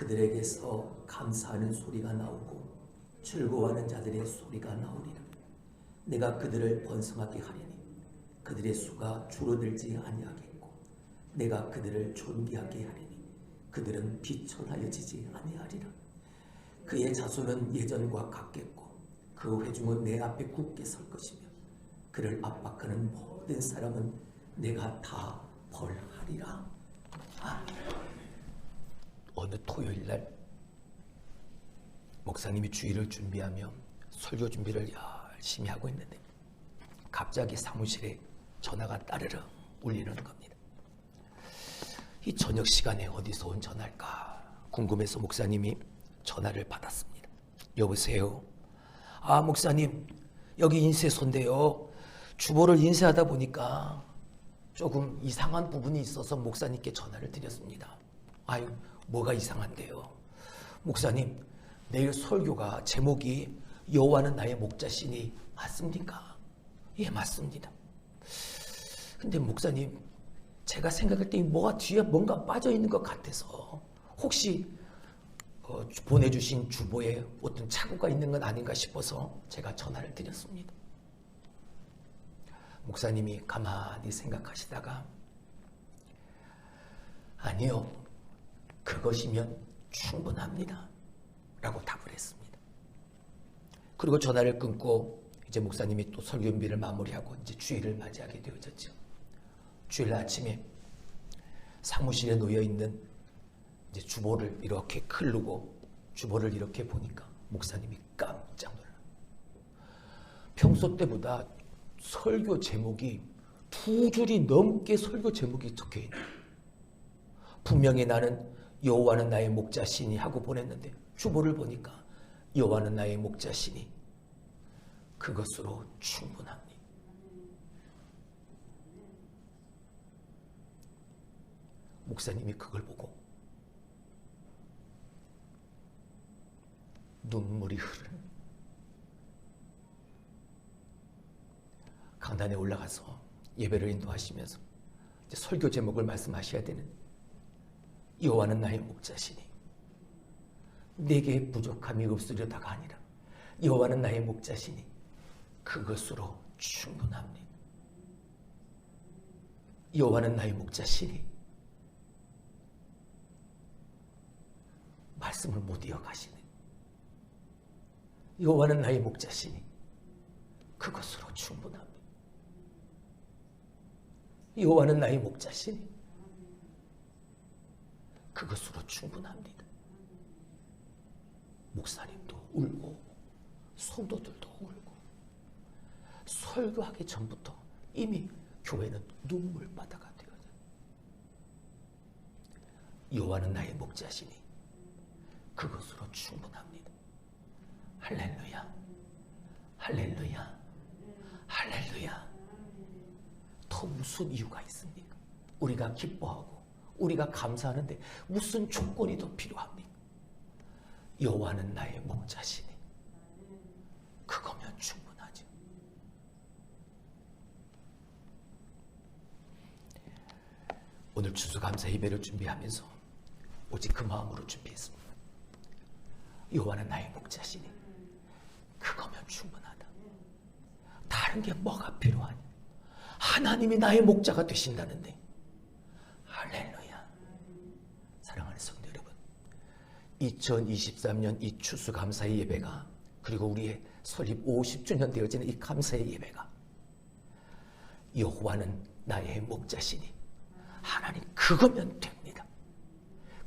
그들에게서 감사하는 소리가 나오고 즐거워하는 자들의 소리가 나오리라. 내가 그들을 번성하게 하리니 그들의 수가 줄어들지 아니하겠고 내가 그들을 존귀하게 하리니 그들은 비천하여지지 아니하리라. 그의 자손은 예전과 같겠고 그 회중은 내 앞에 굳게 설 것이며 그를 압박하는 모든 사람은 내가 다 벌하리라. 아멘. 어느 토요일 날 목사님이 주일을 준비하며 설교 준비를 열심히 하고 있는데 갑자기 사무실에 전화가 따르릉 울리는 겁니다. 이 저녁 시간에 어디서 온 전화일까 궁금해서 목사님이 전화를 받았습니다. 여보세요. 아 목사님 여기 인쇄소인데요. 주보를 인쇄하다 보니까 조금 이상한 부분이 있어서 목사님께 전화를 드렸습니다. 아유 뭐가 이상한데요? 목사님 내일 설교가 제목이 여호와는 나의 목자시니 맞습니까? 예 맞습니다. 근데 목사님 제가 생각할 때 뭐가 뒤에 뭔가 빠져 있는 것 같아서 혹시 어, 보내주신 주보에 어떤 착오가 있는 건 아닌가 싶어서 제가 전화를 드렸습니다. 목사님이 가만히 생각하시다가 아니요 그것이면 충분합니다 라고 답을 했습니다. 그리고 전화를 끊고 이제 목사님이 또 설교 준비를 마무리하고 이제 주일을 맞이하게 되어졌죠. 주일 아침에 사무실에 놓여 있는 이제 주보를 이렇게 클르고 주보를 이렇게 보니까 목사님이 깜짝 놀라. 평소 때보다 설교 제목이 두 줄이 넘게 설교 제목이 적혀 있네. 분명히 나는 여호와는 나의 목자시니 하고 보냈는데 주보를 보니까 여호와는 나의 목자시니 그것으로 충분합니다. 목사님이 그걸 보고 눈물이 흐르는 강단에 올라가서 예배를 인도하시면서 설교 제목을 말씀하셔야 되는 여호와는 나의 목자시니 내게 부족함이 없으려다가 아니라 여호와는 나의 목자시니 그것으로 충분합니다. 여호와는 나의 목자시니 말씀을 못 이어가시네. 여호와는 나의 목자시니 그것으로 충분합니다. 여호와는 나의 목자시니 그것으로 충분합니다. 목사님도 울고 성도들도 울고 설교하기 전부터 이미 교회는 눈물바다가 되어져. 여호와는 나의 목자시니 그것으로 충분합니다. 할렐루야. 할렐루야. 할렐루야. 더 무슨 이유가 있습니까? 우리가 기뻐하고 우리가 감사하는데 무슨 조건이 더 필요합니까? 여호와는 나의 목자시니 그거면 충분하죠. 오늘 추수감사 예배를 준비하면서 오직 그 마음으로 준비했습니다. 여호와는 나의 목자시니 그거면 충분하다. 다른 게 뭐가 필요하냐? 하나님이 나의 목자가 되신다는데 할렐루야. 사랑하는 성도 여러분, 2023년 이 추수감사의 예배가 그리고 우리의 설립 50주년 되어지는 이 감사의 예배가 여호와는 나의 목자시니 하나님 그거면 됩니다.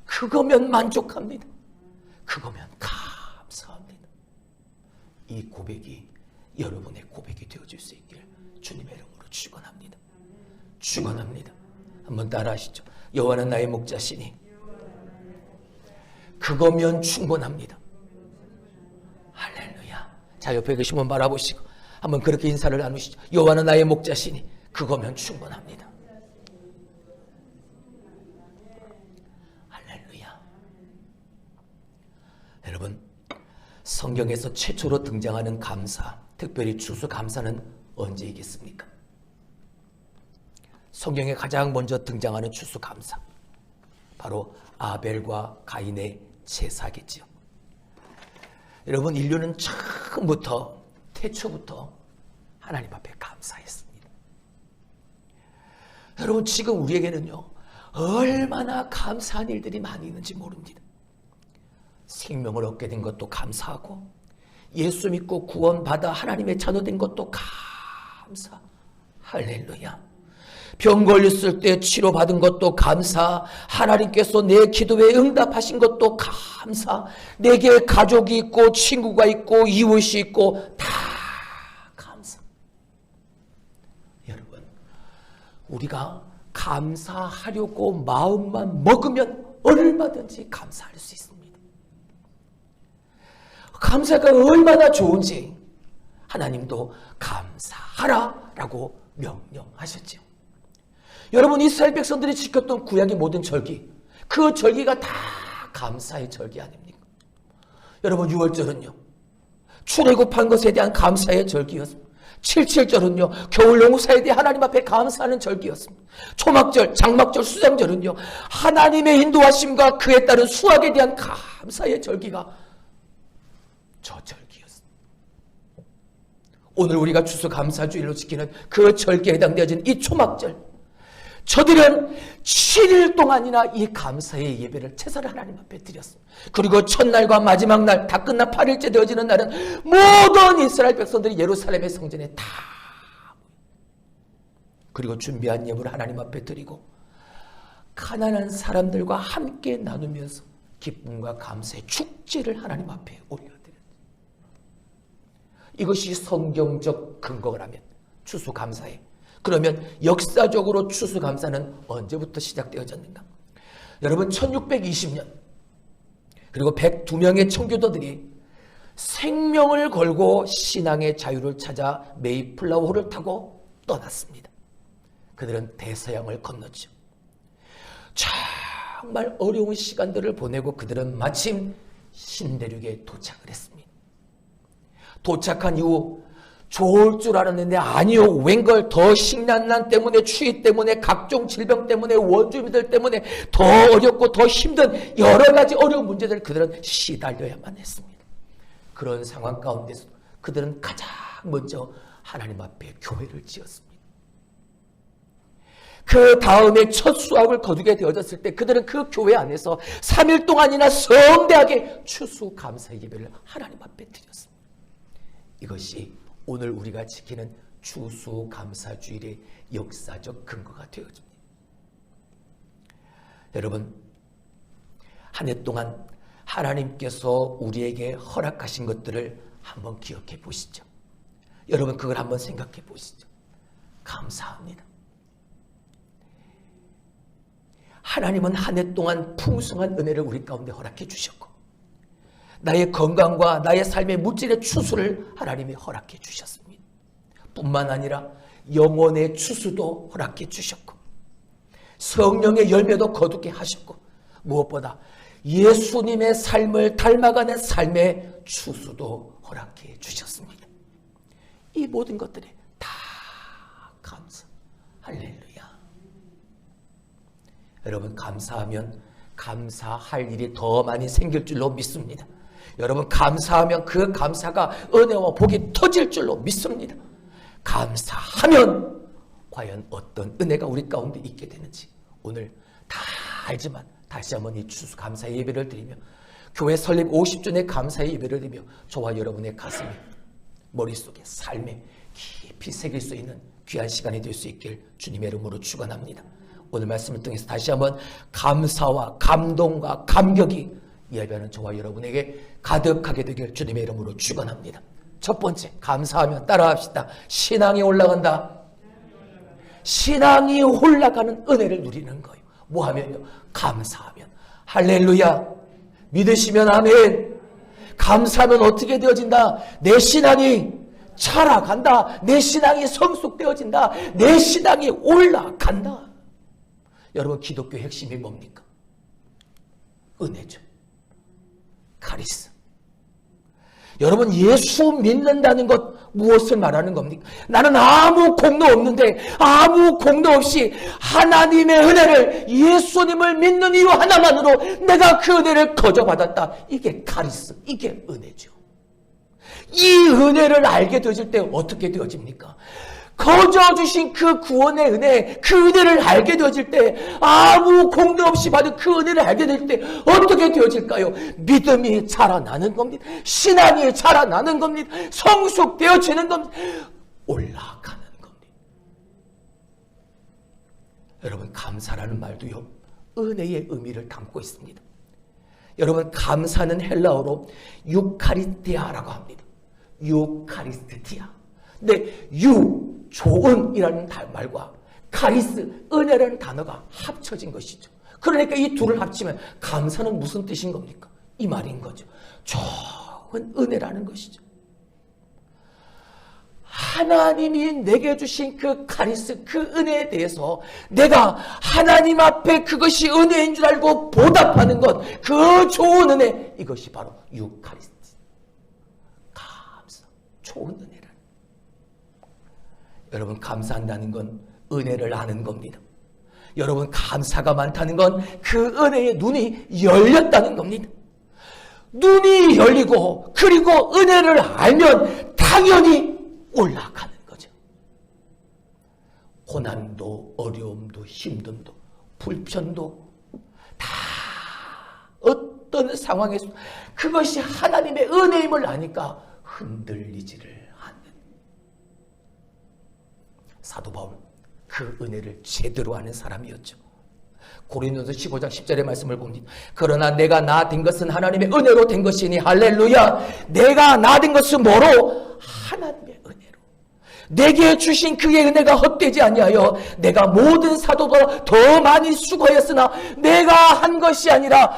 그거면 만족합니다. 그거면 감사합니다. 이 고백이 여러분의 고백이 되어질 수 있길 주님의 이름으로 축원합니다. 축원합니다. 한번 따라하시죠. 여호와는 나의 목자시니 그거면 충분합니다. 할렐루야. 자 옆에 계신 분 바라보시고 한번 그렇게 인사를 나누시죠. 여호와는 나의 목자시니 그거면 충분합니다. 할렐루야. 여러분 성경에서 최초로 등장하는 감사, 특별히 추수 감사는 언제이겠습니까? 성경에 가장 먼저 등장하는 추수 감사. 바로 아벨과 가인의 제사겠지요. 여러분 인류는 처음부터 태초부터 하나님 앞에 감사했습니다. 여러분 지금 우리에게는요 얼마나 감사한 일들이 많이 있는지 모릅니다. 생명을 얻게 된 것도 감사하고 예수 믿고 구원받아 하나님의 자녀 된 것도 감사. 할렐루야. 병 걸렸을 때 치료받은 것도 감사. 하나님께서 내 기도에 응답하신 것도 감사. 내게 가족이 있고 친구가 있고 이웃이 있고 다 감사. 여러분, 우리가 감사하려고 마음만 먹으면 얼마든지 감사할 수 있습니다. 감사가 얼마나 좋은지 하나님도 감사하라 라고 명령하셨죠. 여러분 이스라엘 백성들이 지켰던 구약의 모든 절기 그 절기가 다 감사의 절기 아닙니까? 여러분 6월절은요. 출애굽한 것에 대한 감사의 절기였습니다. 77절은요. 겨울 농사에 대해 하나님 앞에 감사하는 절기였습니다. 초막절, 장막절, 수장절은요. 하나님의 인도하심과 그에 따른 수확에 대한 감사의 절기가 저 절기였습니다. 오늘 우리가 추수감사주일로 지키는 그 절기에 해당되어진 이 초막절 저들은 7일 동안이나 이 감사의 예배를 제사를 하나님 앞에 드렸습니다. 그리고 첫날과 마지막 날, 다 끝나 8일째 되어지는 날은 모든 이스라엘 백성들이 예루살렘의 성전에 다 그리고 준비한 예물을 하나님 앞에 드리고 가난한 사람들과 함께 나누면서 기쁨과 감사의 축제를 하나님 앞에 올려드렸습니다. 이것이 성경적 근거라면 추수감사의 그러면 역사적으로 추수감사는 언제부터 시작되어졌는가? 여러분 1620년 그리고 102명의 청교도들이 생명을 걸고 신앙의 자유를 찾아 메이플라워호를 타고 떠났습니다. 그들은 대서양을 건넜죠. 정말 어려운 시간들을 보내고 그들은 마침 신대륙에 도착을 했습니다. 도착한 이후 좋을 줄 알았는데 아니요. 웬걸 더 식량난 때문에 추위 때문에 각종 질병 때문에 원주민들 때문에 더 어렵고 더 힘든 여러 가지 어려운 문제들 그들은 시달려야만 했습니다. 그런 상황 가운데서 그들은 가장 먼저 하나님 앞에 교회를 지었습니다. 그 다음에 첫 수확을 거두게 되어졌을 때 그들은 그 교회 안에서 3일 동안이나 성대하게 추수 감사 예배를 하나님 앞에 드렸습니다. 이것이 오늘 우리가 지키는 추수감사주일의 역사적 근거가 되어집니다. 여러분, 한 해 동안 하나님께서 우리에게 허락하신 것들을 한번 기억해 보시죠. 여러분, 그걸 한번 생각해 보시죠. 감사합니다. 하나님은 한 해 동안 풍성한 은혜를 우리 가운데 허락해 주셨고, 나의 건강과 나의 삶의 물질의 추수를 하나님이 허락해 주셨습니다. 뿐만 아니라 영혼의 추수도 허락해 주셨고 성령의 열매도 거두게 하셨고 무엇보다 예수님의 삶을 닮아가는 삶의 추수도 허락해 주셨습니다. 이 모든 것들이 다 감사. 할렐루야. 여러분 감사하면 감사할 일이 더 많이 생길 줄로 믿습니다. 여러분 감사하면 그 감사가 은혜와 복이 터질 줄로 믿습니다. 감사하면 과연 어떤 은혜가 우리 가운데 있게 되는지 오늘 다 알지만 다시 한번 이 추수 감사 예배를 드리며 교회 설립 50주년 감사의 예배를 드리며 저와 여러분의 가슴에 머릿속에 삶에 깊이 새길 수 있는 귀한 시간이 될 수 있길 주님의 이름으로 축원합니다. 오늘 말씀을 통해서 다시 한번 감사와 감동과 감격이 예배하는 저와 여러분에게 가득하게 되길 주님의 이름으로 축원합니다. 첫 번째 감사하면 따라합시다. 신앙이 올라간다. 신앙이 올라가는 은혜를 누리는 거예요. 뭐 하면요? 감사하면 할렐루야. 믿으시면 아멘. 감사하면 어떻게 되어진다? 내 신앙이 자라간다. 내 신앙이 성숙되어진다. 내 신앙이 올라간다. 여러분 기독교 핵심이 뭡니까? 은혜죠. 카리스. 여러분 예수 믿는다는 것 무엇을 말하는 겁니까? 나는 아무 공도 없는데 아무 공도 없이 하나님의 은혜를 예수님을 믿는 이유 하나만으로 내가 그 은혜를 거저 받았다. 이게 카리스, 이게 은혜죠. 이 은혜를 알게 되어질 때 어떻게 되어집니까? 거저 주신 그 구원의 은혜, 그 은혜를 알게 되어질 때, 아무 공도 없이 받은 그 은혜를 알게 될 때, 어떻게 되어질까요? 믿음이 자라나는 겁니다. 신앙이 자라나는 겁니다. 성숙되어지는 겁니다. 올라가는 겁니다. 여러분, 감사라는 말도요, 은혜의 의미를 담고 있습니다. 여러분, 감사는 헬라어로 유카리스티아라고 합니다. 유카리스티아. 근데 유, 좋은이라는 말과 카리스, 은혜라는 단어가 합쳐진 것이죠. 그러니까 이 둘을 합치면 감사는 무슨 뜻인 겁니까? 이 말인 거죠. 좋은 은혜라는 것이죠. 하나님이 내게 주신 그 카리스, 그 은혜에 대해서 내가 하나님 앞에 그것이 은혜인 줄 알고 보답하는 것, 그 좋은 은혜, 이것이 바로 유카리스트. 감사, 좋은 은혜라. 여러분, 감사한다는 건 은혜를 아는 겁니다. 여러분, 감사가 많다는 건 그 은혜의 눈이 열렸다는 겁니다. 눈이 열리고, 그리고 은혜를 알면 당연히 올라가는 거죠. 고난도, 어려움도, 힘듦도, 불편도 다 어떤 상황에서 그것이 하나님의 은혜임을 아니까 흔들리지를 않는. 사도 바울 그 은혜를 제대로 아는 사람이었죠. 고린도서 15장 10절의 말씀을 봅니다. 그러나 내가 나 된 것은 하나님의 은혜로 된 것이니 할렐루야. 내가 나 된 것은 뭐로? 하나님의 은혜로. 내게 주신 그의 은혜가 헛되지 아니하여 내가 모든 사도보다 더 많이 수고하였으나 내가 한 것이 아니라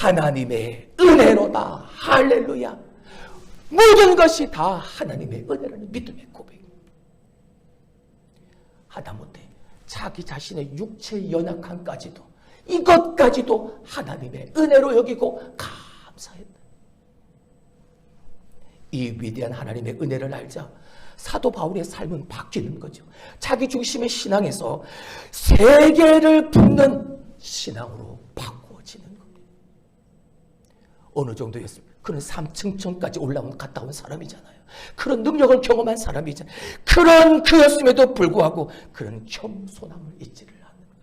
하나님의 은혜로다. 할렐루야. 모든 것이 다 하나님의 은혜라는 믿음의 고백입니다. 하다못해 자기 자신의 육체의 연약함까지도 이것까지도 하나님의 은혜로 여기고 감사했다. 이 위대한 하나님의 은혜를 알자 사도 바울의 삶은 바뀌는 거죠. 자기 중심의 신앙에서 세계를 붙는 신앙으로 바꾸어지는 겁니다. 어느 정도였습니까? 그는 3층천까지 올라온 갔다 온 사람이잖아요. 그런 능력을 경험한 사람이잖아요. 그런 그였음에도 불구하고 그런 겸손함을 잊지를 않는 거죠.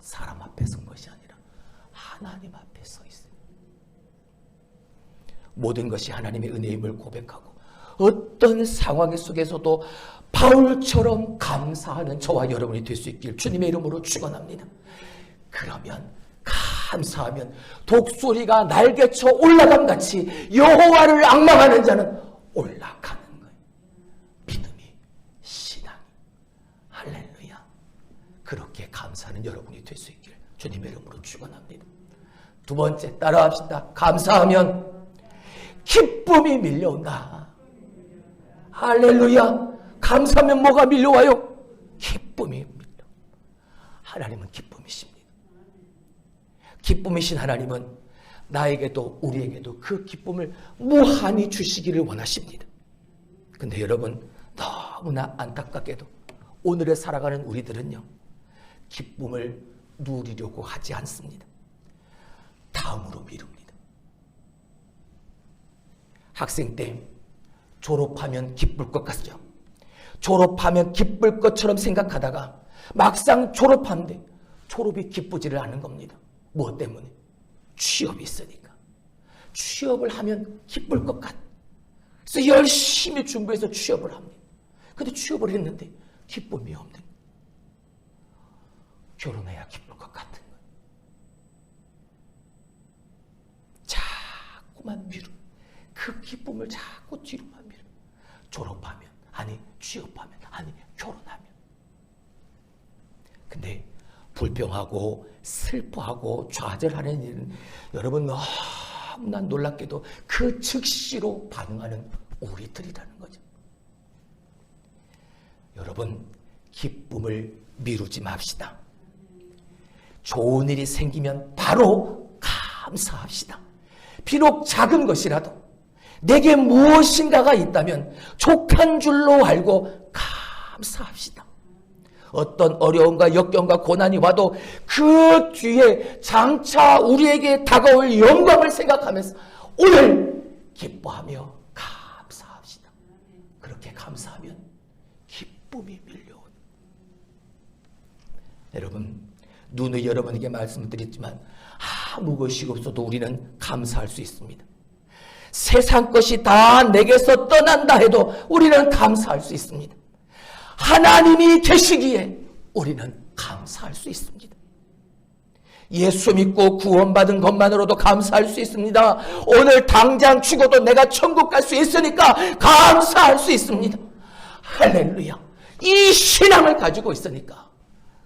사람 앞에 선 것이 아니라 하나님 앞에 서 있어요. 모든 것이 하나님의 은혜임을 고백하고 어떤 상황 속에서도 바울처럼 감사하는 저와 여러분이 될 수 있길 주님의 이름으로 축원합니다. 그러면 감사하면 독수리가 날개쳐 올라감 같이 여호와를 악망하는 자는 올라가는 거예요. 믿음이 신앙이 할렐루야. 그렇게 감사하는 여러분이 될 수 있길 주님의 이름으로 축원합니다. 두 번째 따라합시다. 감사하면 기쁨이 밀려온다. 할렐루야. 감사하면 뭐가 밀려와요? 기쁨이 밀려. 하나님은 기쁨이십니다. 기쁨이신 하나님은 나에게도 우리에게도 그 기쁨을 무한히 주시기를 원하십니다. 근데 여러분 너무나 안타깝게도 오늘에 살아가는 우리들은요. 기쁨을 누리려고 하지 않습니다. 다음으로 미룹니다. 학생 때 졸업하면 기쁠 것 같죠. 졸업하면 기쁠 것처럼 생각하다가 막상 졸업하는데 졸업이 기쁘지를 않은 겁니다. 무엇 때문에? 취업이 있으니까. 취업을 하면 기쁠 것 같. 그래서 열심히 준비해서 취업을 합니다. 근데 취업을 했는데 기쁨이 없는. 결혼해야 기쁠 것 같은 거예요. 자꾸만 미루. 그 기쁨을 자꾸 뒤로만 미루. 졸업하면, 아니, 취업하면, 아니, 결혼하면. 근데 불평하고 슬퍼하고 좌절하는 일은 여러분 너무나 놀랍게도 그 즉시로 반응하는 우리들이라는 거죠. 여러분 기쁨을 미루지 맙시다. 좋은 일이 생기면 바로 감사합시다. 비록 작은 것이라도 내게 무엇인가가 있다면 족한 줄로 알고 감사합시다. 어떤 어려움과 역경과 고난이 와도 그 뒤에 장차 우리에게 다가올 영광을 생각하면서 오늘 기뻐하며 감사합시다. 그렇게 감사하면 기쁨이 밀려오는. 여러분, 눈의 여러분에게 말씀을 드렸지만 아무 것이 없어도 우리는 감사할 수 있습니다. 세상 것이 다 내게서 떠난다 해도 우리는 감사할 수 있습니다. 하나님이 계시기에 우리는 감사할 수 있습니다. 예수 믿고 구원받은 것만으로도 감사할 수 있습니다. 오늘 당장 죽어도 내가 천국 갈 수 있으니까 감사할 수 있습니다. 할렐루야. 이 신앙을 가지고 있으니까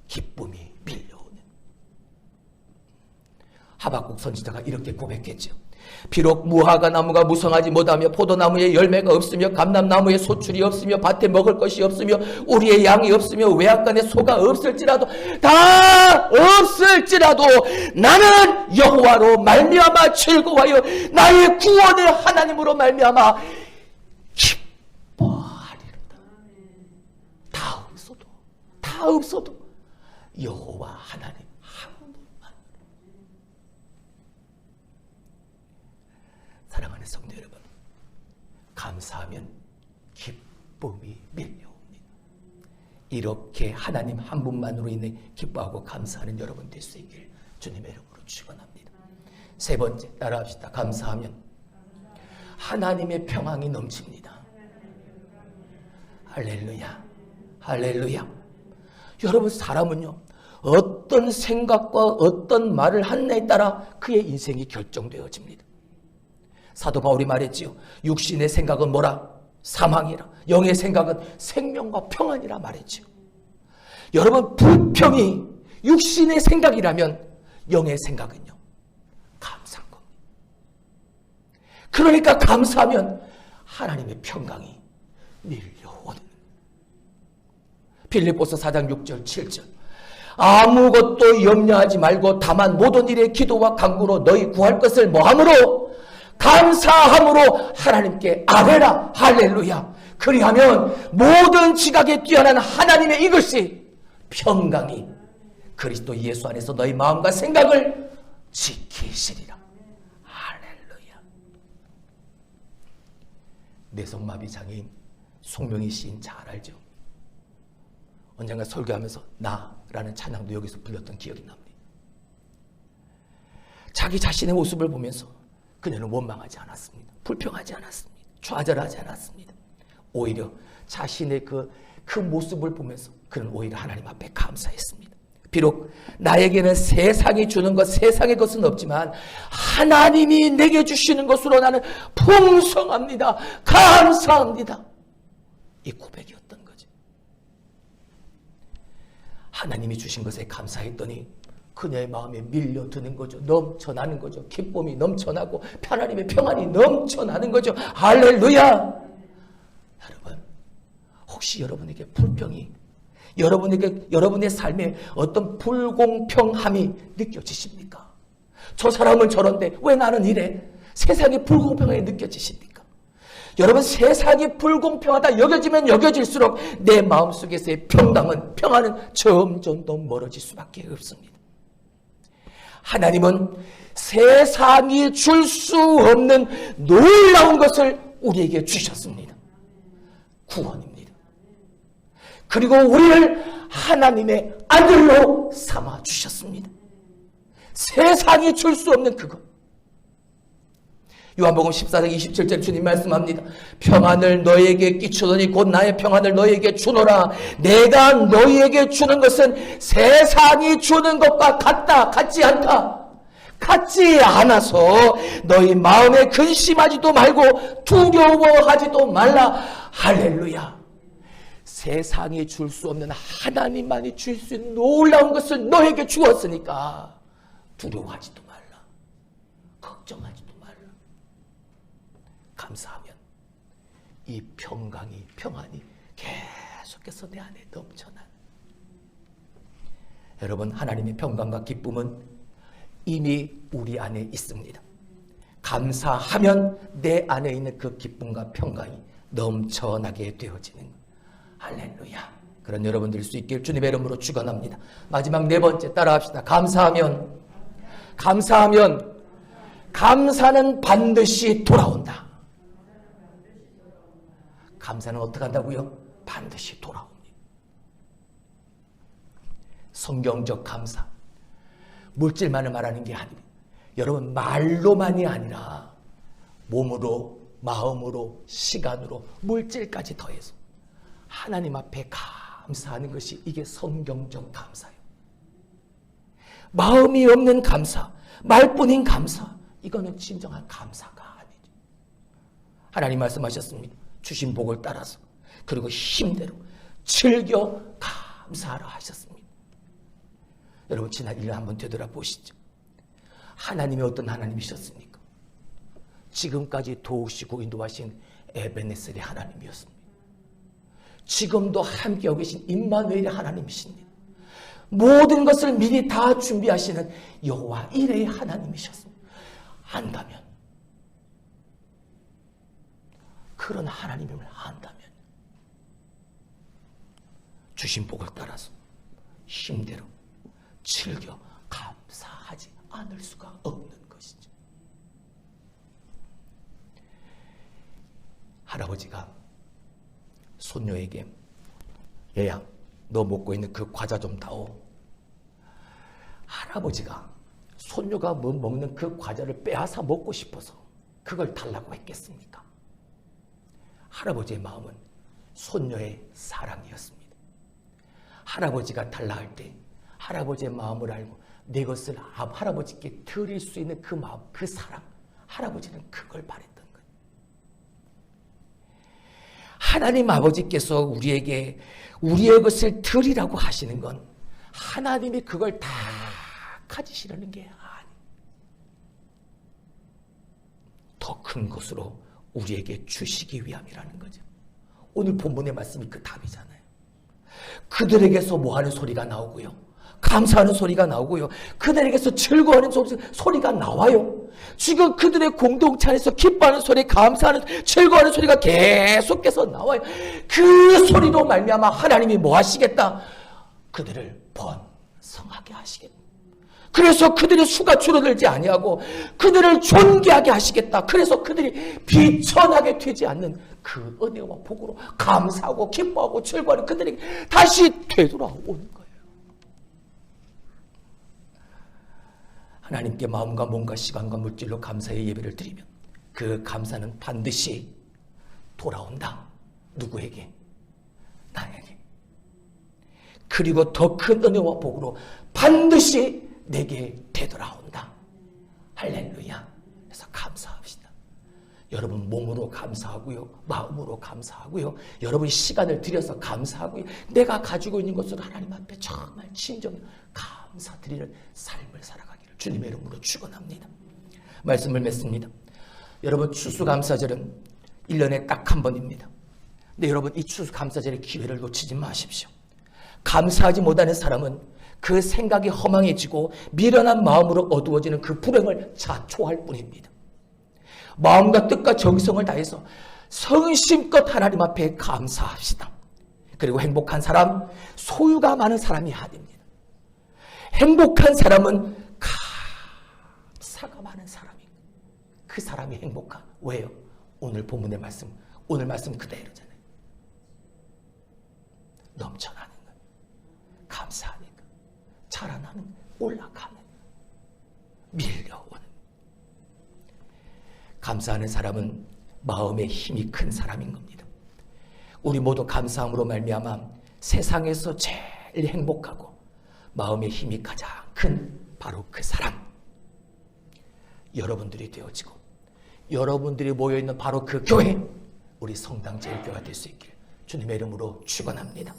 기쁨이 밀려오는. 하박국 선지자가 이렇게 고백했죠. 비록 무화과 나무가 무성하지 못하며 포도나무에 열매가 없으며 감람나무에 소출이 없으며 밭에 먹을 것이 없으며 우리의 양이 없으며 외양간에 소가 없을지라도 다 없을지라도 나는 여호와로 말미암아 즐거워하여 나의 구원의 하나님으로 말미암아 기뻐하리로다. 다 없어도 다 없어도 여호와 하나님 한 분만 사랑하는 성도 여러분, 감사하면 기쁨이 밀려옵니다. 이렇게 하나님 한 분만으로 인해 기뻐하고 감사하는 여러분 될 수 있길 주님의 이름으로 축원합니다. 세 번째 따라합시다. 감사하면 하나님의 평강이 넘칩니다. 할렐루야, 할렐루야. 여러분 사람은요 어떤 생각과 어떤 말을 하느냐에 따라 그의 인생이 결정되어집니다. 사도 바울이 말했지요. 육신의 생각은 뭐라? 사망이라. 영의 생각은 생명과 평안이라 말했지요. 여러분 불평이 육신의 생각이라면 영의 생각은요. 감사한 겁니다. 그러니까 감사하면 하나님의 평강이 밀려오는 빌립보서 4장 6절 7절 아무것도 염려하지 말고 다만 모든 일에 기도와 간구로 너희 구할 것을 뭐함으로 감사함으로 하나님께 아뢰라. 할렐루야. 그리하면 모든 지각에 뛰어난 하나님의 이것이 평강이 그리스도 예수 안에서 너희 마음과 생각을 지키시리라. 할렐루야. 뇌성마비 장애인 송명희 시인 잘 알죠? 언젠가 설교하면서 나라는 찬양도 여기서 불렀던 기억이 납니다. 자기 자신의 모습을 보면서 그녀는 원망하지 않았습니다. 불평하지 않았습니다. 좌절하지 않았습니다. 오히려 자신의 그, 그 모습을 보면서 그는 오히려 하나님 앞에 감사했습니다. 비록 나에게는 세상이 주는 것, 세상의 것은 없지만 하나님이 내게 주시는 것으로 나는 풍성합니다. 감사합니다. 이 고백이었던 거죠. 하나님이 주신 것에 감사했더니 그녀의 마음에 밀려드는 거죠. 넘쳐나는 거죠. 기쁨이 넘쳐나고 하나님의 평안이 넘쳐나는 거죠. 할렐루야! 여러분, 혹시 여러분에게 불평이 여러분에게 여러분의 삶에 어떤 불공평함이 느껴지십니까? 저 사람은 저런데 왜 나는 이래? 세상의 불공평함이 느껴지십니까? 여러분 세상이 불공평하다 여겨지면 여겨질수록 내 마음속에서의 평강은 평안은 점점 더 멀어질 수밖에 없습니다. 하나님은 세상이 줄 수 없는 놀라운 것을 우리에게 주셨습니다. 구원입니다. 그리고 우리를 하나님의 아들로 삼아 주셨습니다. 세상이 줄 수 없는 그것. 요한복음 14장 27절 주님 말씀합니다. 평안을 너에게 끼치더니 곧 나의 평안을 너에게 주노라. 내가 너희에게 주는 것은 세상이 주는 것과 같다. 같지 않다. 같지 않아서 너희 마음에 근심하지도 말고 두려워하지도 말라. 할렐루야. 세상이 줄 수 없는 하나님만이 줄 수 있는 놀라운 것을 너에게 주었으니까 두려워하지도 말라. 걱정하지도 말라. 감사하면 이 평강이 평안이 계속해서 내 안에 넘쳐나는 여러분 하나님의 평강과 기쁨은 이미 우리 안에 있습니다. 감사하면 내 안에 있는 그 기쁨과 평강이 넘쳐나게 되어지는 것. 할렐루야. 그런 여러분들 수 있길 주님의 이름으로 축원합니다. 마지막 네 번째 따라합시다. 감사하면 감사하면 감사는 반드시 돌아온다. 감사는 어떻게 한다고요? 반드시 돌아옵니다. 성경적 감사. 물질만을 말하는 게 아닙니다. 여러분 말로만이 아니라 몸으로, 마음으로, 시간으로, 물질까지 더해서 하나님 앞에 감사하는 것이 이게 성경적 감사예요. 마음이 없는 감사, 말뿐인 감사, 이거는 진정한 감사가 아니죠. 하나님 말씀하셨습니다. 주신 복을 따라서 그리고 힘대로 즐겨 감사하라 하셨습니다. 여러분 지난 1년 한번 되돌아보시죠. 하나님이 어떤 하나님이셨습니까? 지금까지 도우시고 인도하신 에베네셀의 하나님이었습니다. 지금도 함께하고 계신 임마누엘의 하나님이십니다. 모든 것을 미리 다 준비하시는 여호와 이레의 하나님이셨습니다. 안다면 그런 하나님임을 안다면 주신 복을 따라서 힘대로 즐겨 감사하지 않을 수가 없는 것이죠. 할아버지가 손녀에게 얘야 너 먹고 있는 그 과자 좀 다오. 할아버지가 손녀가 뭐 먹는 그 과자를 빼앗아 먹고 싶어서 그걸 달라고 했겠습니까? 할아버지의 마음은 손녀의 사랑이었습니다. 할아버지가 달라 할 때 할아버지의 마음을 알고 내 것을 할아버지께 드릴 수 있는 그 마음, 그 사랑, 할아버지는 그걸 바랬던 거예요. 하나님 아버지께서 우리에게 우리의 것을 드리라고 하시는 건 하나님이 그걸 다 가지시려는 게 아니에요. 더 큰 것으로 우리에게 주시기 위함이라는 거죠. 오늘 본문의 말씀이 그 답이잖아요. 그들에게서 뭐 하는 소리가 나오고요. 감사하는 소리가 나오고요. 그들에게서 즐거워하는 소리가 나와요. 지금 그들의 공동체 안에서 기뻐하는 소리, 감사하는, 즐거워하는 소리가 계속해서 나와요. 그 소리로 말미암아 하나님이 뭐 하시겠다? 그들을 번성하게 하시겠다. 그래서 그들의 수가 줄어들지 아니하고 그들을 존귀하게 하시겠다. 그래서 그들이 비천하게 되지 않는 그 은혜와 복으로 감사하고 기뻐하고 즐거워하는 그들이 다시 되돌아오는 거예요. 하나님께 마음과 몸과 시간과 물질로 감사의 예배를 드리면 그 감사는 반드시 돌아온다. 누구에게? 나에게. 그리고 더 큰 은혜와 복으로 반드시 내게 되돌아온다. 할렐루야. 그래서 감사합시다. 여러분 몸으로 감사하고요. 마음으로 감사하고요. 여러분 시간을 들여서 감사하고요. 내가 가지고 있는 것으로 하나님 앞에 정말 진정 감사드리는 삶을 살아가기를 주님의 이름으로 축원합니다. 말씀을 맺습니다. 여러분 추수감사절은 1년에 딱 한 번입니다. 근데 여러분 이 추수감사절의 기회를 놓치지 마십시오. 감사하지 못하는 사람은 그 생각이 허망해지고 미련한 마음으로 어두워지는 그 불행을 자초할 뿐입니다. 마음과 뜻과 정성을 다해서 성심껏 하나님 앞에 감사합시다. 그리고 행복한 사람, 소유가 많은 사람이 아닙니다. 행복한 사람은 감사가 많은 사람이고 그 사람이 행복한 왜요? 오늘 본문의 말씀, 오늘 말씀 그대로잖아요. 넘쳐나는 것, 감사하니까 자라나는 올라가는 밀려오는 감사하는 사람은 마음의 힘이 큰 사람인 겁니다. 우리 모두 감사함으로 말미암아 세상에서 제일 행복하고 마음의 힘이 가장 큰 바로 그 사람 여러분들이 되어지고 여러분들이 모여 있는 바로 그 교회 우리 성당 제일교회가 될 수 있길 주님의 이름으로 축원합니다.